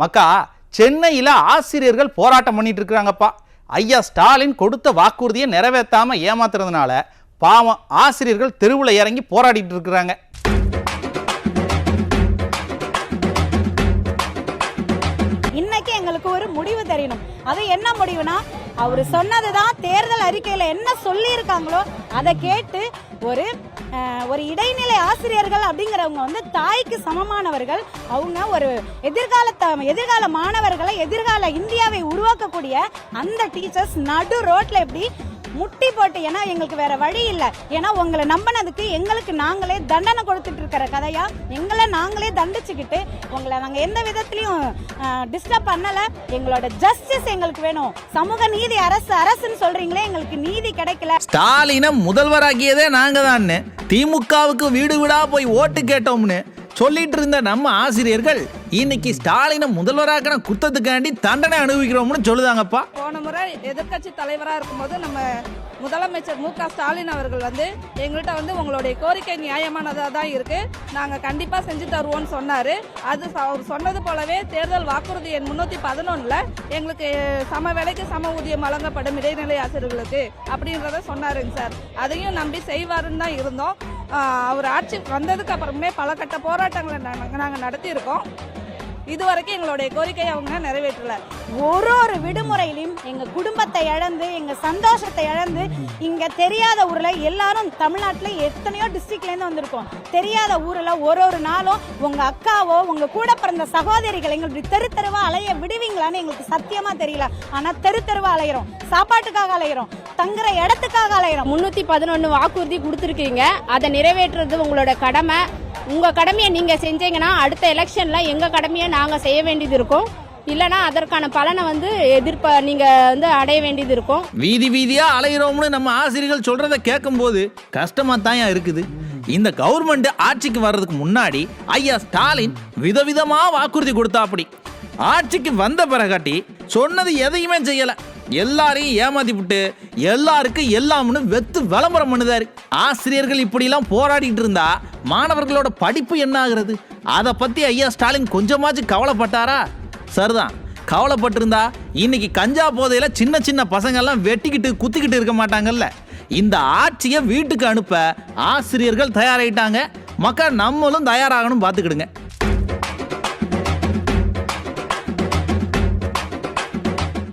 மக்கா சென்னையில் ஆசிரியர்கள் போராட்டம் பண்ணிட்டு இருக்கிறாங்கப்பா. ஐயா ஸ்டாலின் கொடுத்த வாக்குறுதியை நிறைவேற்றாம ஏமாத்துறதுனால பாவம் ஆசிரியர்கள் தெருவில் இறங்கி போராடிட்டு இருக்கிறாங்க. இன்னைக்கு எங்களுக்கு ஒரு முடிவு தெரியணும். அது என்ன முடிவுனா அவர் சொன்னதுதான் தேர்தல் அறிக்கையில என்ன சொல்லி இருக்காங்களோ அதை கேட்டு ஒரு ஒரு இடைநிலை ஆசிரியர்கள் அப்படிங்கிறவங்க வந்து தாய்க்கு சமமானவர்கள். அவங்க ஒரு எதிர்கால எதிர்கால மாணவர்களை எதிர்கால இந்தியாவை உருவாக்கக்கூடிய அந்த டீச்சர்ஸ் நடு ரோட்ல எப்படி முட்டி போட்டு ஏன்னா எங்களுக்கு வேற வழி இல்லை. ஏன்னா உங்களை நம்பினதுக்கு எங்களுக்கு நாங்களே தண்டனை கொடுத்துட்டு இருக்கிற கதையா? எங்களை நாங்களே தண்டிச்சுக்கிட்டு உங்களை நாங்கள் எந்த விதத்திலையும் டிஸ்டர்ப் பண்ணல. எங்களோட ஜஸ்டிஸ் எங்களுக்கு வேணும். சமூக நீதி அரசு அரசுன்னு சொல்றீங்களே எங்களுக்கு நீதி கிடைக்கல. ஸ்டாலினம் முதல்வராகியதே நாங்க தான் திமுகவுக்கு வீடு வீடா போய் ஓட்டு கேட்டோம்னு. சொல்லிட்டு இருந்த நம்ம ஆசிரியர்கள் இன்னைக்கு ஸ்டாலினை முதல்வராக்கின குத்தத்துக்காண்டி தண்டனை அனுபவிக்கிறோம்னு சொல்லுதாங்கப்பா. போன முறை எதிர்க்கட்சி தலைவராக இருக்கும்போது நம்ம முதலமைச்சர் மு க ஸ்டாலின் அவர்கள் வந்து எங்கள்கிட்ட வந்து உங்களுடைய கோரிக்கை நியாயமானதாக தான் இருக்கு. நாங்கள் கண்டிப்பாக செஞ்சு தருவோம்னு சொன்னார். அது அவர் சொன்னது போலவே தேர்தல் வாக்குறுதி எண் முன்னூற்றி பதினொன்றில் எங்களுக்கு சம வேலைக்கு சம ஊதியம் வழங்கப்படும் இடைநிலை ஆசிரியர்களுக்கு அப்படின்றத சொன்னாருங்க சார். அதையும் நம்பி செய்வாருன்னு தான் இருந்தோம். அவர் ஆட்சி வந்ததுக்கு அப்புறமே பல கட்ட போராட்டங்களை நாங்கள் நாங்கள் நடத்தியிருக்கோம். இது வரைக்கும் எங்களுடைய கோரிக்கையை அவங்க நிறைவேற்றல. ஒரு ஒரு விடுமுறையிலும் எங்க குடும்பத்தை இழந்து எங்க சந்தோஷத்தை இழந்து இங்க தெரியாத ஊர்ல எல்லாரும் தமிழ்நாட்டுல எத்தனையோ டிஸ்ட்ரிக்ட்ல இருந்து வந்திருக்கோம். தெரியாத ஊர்ல ஒரு ஒரு நாளும் உங்க அக்காவோ உங்க கூட பிறந்த சகோதரிகள் எங்களுக்கு தெரு தெருவா அலைய விடுவீங்களான்னு எங்களுக்கு சத்தியமா தெரியல. ஆனா தெரு தெருவா அலையிறோம். சாப்பாட்டுக்காக அலையிறோம். தங்குற இடத்துக்காக அலையிறோம். முன்னூத்தி பதினொன்று வாக்குறுதி கொடுத்துருக்கீங்க. அதை நிறைவேற்றுறது உங்களோட கடமை. உங்கள் கடமையை நீங்கள் செஞ்சீங்கன்னா அடுத்த எலெக்ஷனில் எங்கள் கடமையை நாங்கள் செய்ய வேண்டியது இருக்கும். இல்லைன்னா அதற்கான பலனை வந்து எதிர்ப்ப நீங்க வந்து அடைய வேண்டியது இருக்கும். வீதி வீதியா அலையிறோம்னு நம்ம ஆசிரியர்கள் சொல்றத கேட்கும்போது கஷ்டமா தான் இருக்குது. இந்த கவர்மெண்ட் ஆட்சிக்கு வர்றதுக்கு முன்னாடி ஐயா ஸ்டாலின் விதவிதமா வாக்குறுதி கொடுத்தாப்படி. ஆட்சிக்கு வந்த பிறகாட்டி சொன்னது எதையுமே செய்யலை. எல்லாரையும் ஏமாத்தி விட்டு எல்லாருக்கும் எல்லாம்னு வெத்து விளம்பரம் பண்ணுதாரு. ஆசிரியர்கள் இப்படிலாம் போராடிட்டு இருந்தா மாணவர்களோட படிப்பு என்ன ஆகுறது? அதை பத்தி ஐயா ஸ்டாலின் கொஞ்சமாச்சும் கவலைப்பட்டாரா? சரிதான். கவலைப்பட்டிருந்தா இன்னைக்கு கஞ்சா போதையில சின்ன சின்ன பசங்கெல்லாம் வெட்டிக்கிட்டு குத்திக்கிட்டு இருக்க மாட்டாங்கல்ல. இந்த ஆட்சியை வீட்டுக்கு அனுப்ப ஆசிரியர்கள் தயாராகிட்டாங்க மக்கள் நம்மளும் தயாராகணும் பார்த்துக்கிடுங்க.